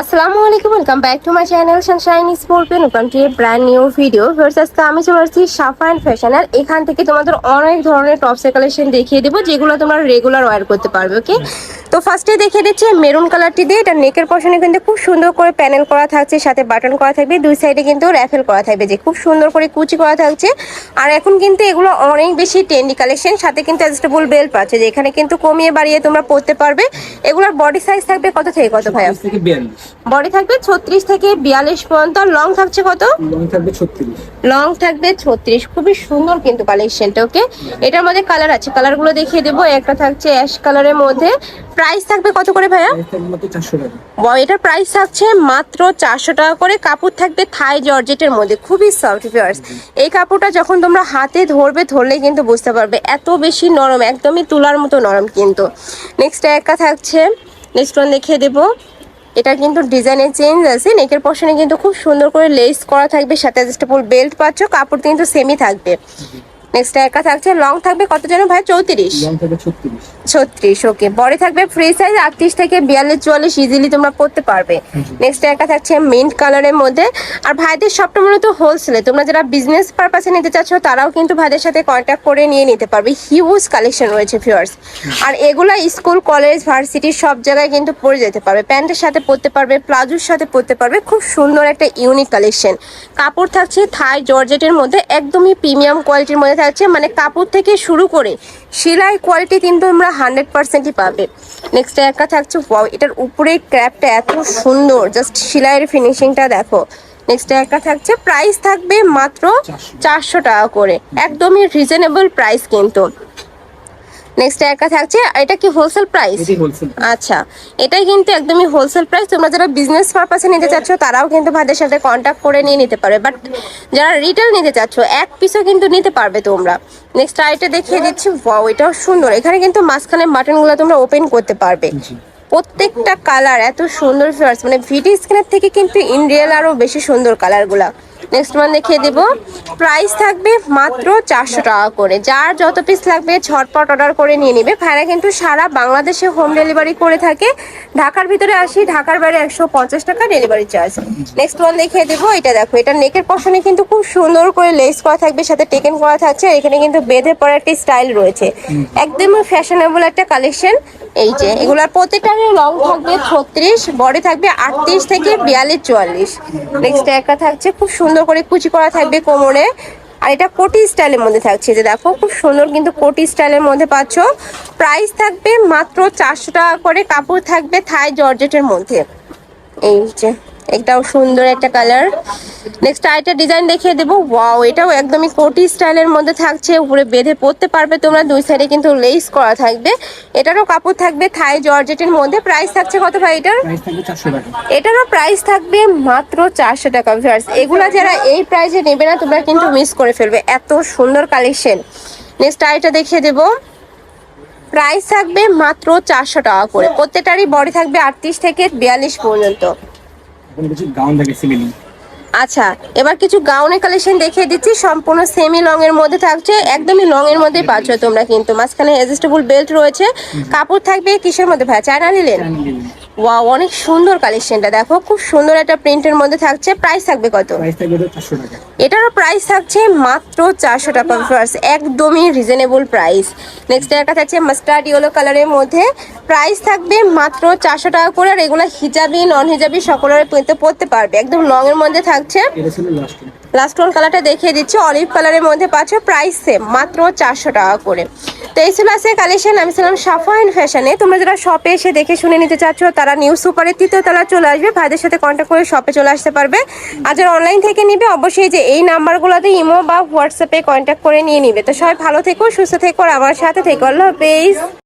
আসসালামু আলাইকুম welcome back to my channel Sunshine Pen ওখান থেকে ব্র্যান্ড নিউ ভিডিও আজকে আমি চলে আসছি সাফা অ্যান্ড ফ্যাশনের এখান থেকে তোমাদের অনেক ধরনের টপসের কালেকশন দেখিয়ে দেবো, যেগুলো তোমরা রেগুলার ওয়্যার করতে পারবে ওকে তো ফার্স্টে দেখিয়ে দিচ্ছি মেরুন কালারটি দিয়ে এটা নেকের পশনে কিন্তু খুব সুন্দর করে প্যানেল করা থাকছে সাথে বাটন করা থাকবে দুই সাইডে কিন্তু র্যাফেল করা থাকবে যে খুব সুন্দর করে কুচি করা থাকছে। আর এখন কিন্তু এগুলো অনেক বেশি ট্রেন্ডি কালেকশন সাথে কিন্তু অ্যাডজাস্টেবল বেল্ট পাচ্ছে যে এখানে কিন্তু কমিয়ে বাড়িয়ে তোমরা পরতে পারবে। এগুলোর বডি সাইজ থাকবে কত থেকে কত ভাইয়া? বডি থাকবে ছত্রিশ থেকে বিয়াল্লিশ পর্যন্ত লং থাকছে কত? লং থাকবে ছত্রিশ। লং থাকবে ছত্রিশ খুবই সুন্দর কিন্তু কালেকশনটা ওকে এটার মধ্যে কালার আছে কালারগুলো দেখিয়ে দেবো একটা থাকছে অ্যাশ কালারের মধ্যে প্রাইস থাকবে কত করে ভাইয়া? এটার প্রাইস থাকছে মাত্র চারশো টাকা করে। কাপড় থাকবে থাই জর্জেটের মধ্যে। খুবই সফট ফিয়ার্স এই কাপড়টা যখন তোমরা হাতে ধরবে ধরলে কিন্তু বুঝতে পারবে। এত বেশি নরম একদমই তুলার মতো নরম কিন্তু। নেক্সট একা থাকছে। নেক্সট ওয়ান দেখিয়ে দেবো। এটা কিন্তু ডিজাইনের চেঞ্জ আছে। নেকের পশনে কিন্তু খুব সুন্দর করে লেস করা থাকবে। সাথে অ্যাডজাস্টেবল বেল্ট পাচ্ছ। কাপড় কিন্তু সেমি থাকবে। নেক্সট একা থাকছে লং থাকবে কত যেন ভাই? চৌত্রিশ। ছত্রিশ। ওকে বডি থাকবে ফ্রি সাইজ আটত্রিশ থেকে বিয়াল্লিশ চুয়াল্লিশ ইজিলি তোমরা পড়তে পারবে। নেক্সট একটা থাকছে মিন্ট কালারের মধ্যে। আর ভাইদের সবটা মূলত হোলসেলে তোমরা যারা বিজনেস পারপাসে নিতে চাচ্ছ তারাও কিন্তু ভাইদের সাথে কন্ট্যাক্ট করে নিয়ে নিতে পারবে। হিউজ কালেকশন রয়েছে ফিওর্স আর এগুলা স্কুল কলেজ ভার্সিটি সব জায়গায় কিন্তু পরে যেতে পারবে। প্যান্টের সাথে পরতে পারবে প্লাজোর সাথে পরতে পারবে। খুব সুন্দর একটা ইউনিক কালেকশন কাপড় থাকছে থাই জর্জেটের মধ্যে একদমই প্রিমিয়াম কোয়ালিটির মধ্যে থাকছে মানে কাপড় থেকে শুরু করে সেলাই কোয়ালিটি কিন্তু আমরা হান্ড্রেড পার্সেন্টই পাবে। নেক্সট একটা থাকছে ওয়াও এটার উপরে ক্র্যাপটা এত সুন্দর জাস্ট সেলাইয়ের ফিনিশিংটা দেখো। নেক্সট একটা থাকছে প্রাইস থাকবে মাত্র চারশো। টাকা করে। একদমই রিজনেবল প্রাইস কিন্তু। নেক্সট একটা থাকছে এটা কি হোলসেল প্রাইস আচ্ছা এটাই কিন্তু একদমই হোলসেল প্রাইস তোমরা যারা বিজনেস পারপাসে নিতে চাচ্ছ তারাও কিন্তু ভাইদের সাথে কন্ট্যাক্ট করে নিয়ে নিতে পারবে। বাট যারা রিটেল নিতে চাচ্ছ এক পিসও কিন্তু নিতে পারবে তোমরা। নেক্সট আইটা দেখিয়ে দিচ্ছি। ওয়াও এটাও সুন্দর। এখানে কিন্তু মাঝখানে বাটনগুলো তোমরা ওপেন করতে পারবে। প্রত্যেকটা কালার এত সুন্দর ফিয়ার্স মানে ভিডিও স্ক্রিনের থেকে কিন্তু ইন রিয়েল আরও বেশি সুন্দর কালারগুলা নেক্সট ওয়ান দেখিয়ে দেবো। প্রাইস থাকবে মাত্র চারশো টাকা করে। যার যত পিস লাগবে ঝটপট অর্ডার করে নিয়ে নিবে। ভাইরা কিন্তু সারা বাংলাদেশে হোম ডেলিভারি করে থাকে। ঢাকার ভিতরে আসি ঢাকার বাইরে একশো পঞ্চাশ টাকা ডেলিভারি চার্জ নেক্সট ওয়ান দেখিয়ে দেবো এটা দেখো এটা নেকের পশনে কিন্তু খুব সুন্দর করে লেস করা থাকবে সাথে টেকেন করা থাকছে। এখানে কিন্তু বেঁধে পড়া একটি স্টাইল রয়েছে। একদমই ফ্যাশনেবল একটা কালেকশন এই যে এগুলার প্রত্যেকটার লং থাকবে ছত্রিশ, বডি থাকবে আটত্রিশ থেকে বিয়াল্লিশ, চুয়াল্লিশ। নেক্সট একটা থাকছে, খুব সুন্দর করে কুচি করা থাকবে কোমরে। আর এটা কোটি স্টাইলের মধ্যে থাকছে, যে দেখো, খুব সুন্দর কিন্তু কোটি স্টাইলের মধ্যে পাচ্ছ। প্রাইস থাকবে মাত্র চারশো টাকা করে, কাপড় থাকবে থাই জর্জেটের মধ্যে। এই যে এটাও সুন্দর একটা কালার নেক্সট আরেকটা ডিজাইন দেখিয়ে দেবো। ওয়াও এটাও একদমই কোটি স্টাইলের মধ্যে থাকছে উপরে বেঁধে পরতে পারবে তোমরা দুই সাইডে কিন্তু লেস করা থাকবে। এটারও কাপড় থাকবে থাই জর্জেটের মধ্যে। প্রাইস থাকছে কত ভাই এটার? এটারও প্রাইস থাকবে মাত্র চারশো টাকা ভিউয়ার্স এগুলা যারা এই প্রাইসে নেবে না তোমরা কিন্তু মিস করে ফেলবে। এত সুন্দর কালেকশন নেক্সট আরেকটা দেখিয়ে দেবো। প্রাইস থাকবে মাত্র চারশো টাকা করে। প্রত্যেকটারই বডি থাকবে আটত্রিশ থেকে বিয়াল্লিশ পর্যন্ত। গাউন থাকে সিমিলি আচ্ছা এবার কিছু গাউনের কালেকশন দেখিয়ে দিচ্ছি। সম্পূর্ণ সেমি লং এর মধ্যে থাকছে একদমই লং এর মধ্যেই পাচ্ছ তোমরা কিন্তু। মাঝখানে অ্যাডজাস্টেবল বেল্ট রয়েছে। কাপড় থাকবে কিসের মধ্যে ভাই? চায়না নিলেন ওয়াও অনেক সুন্দর কালেকশনটা দেখো খুব সুন্দর একটা প্রিন্টের মধ্যে থাকছে। প্রাইস থাকবে কত? প্রাইস থাকবে এটা চারশো টাকা। এটারও প্রাইস থাকছে মাত্র চারশো টাকা একদমই রিজনেবল প্রাইস নেক্সট একটা থাকছে মাস্টার্ড ইয়েলো কালারের মধ্যে। প্রাইস থাকবে মাত্র চারশো টাকা করে। আর এগুলো হিজাবি নন হিজাবি সকলের পেতে পড়তে পারবে। একদম লং এর মধ্যে থাকছে। লাস্ট লাস্ট ওয়ান কালারটা দেখিয়ে দিচ্ছি। অলিভ কালারের মধ্যে পাচ্ছ প্রাইস সেম মাত্র চারশো টাকা করে। তো এই ছিল আছে কালেকশন আমি ছিলাম সাফা অ্যান্ড ফ্যাশনে তোমরা যারা শপে এসে দেখে শুনে নিতে চাচ্ছ, তারা নিউ সুপারের তৃতীয় তলা চলে আসবে। ভাইদের সাথে কন্ট্যাক্ট করে শপে চলে আসতে পারবে। আর যারা অনলাইন থেকে নিবে, অবশ্যই যে এই নাম্বারগুলোতে ইমো বা হোয়াটসঅ্যাপে কন্ট্যাক্ট করে নিয়ে নিবে। তো সবাই ভালো থেকো, সুস্থ থেকো, আর আমার সাথে থেকো। আল্লাহ হাফেজ।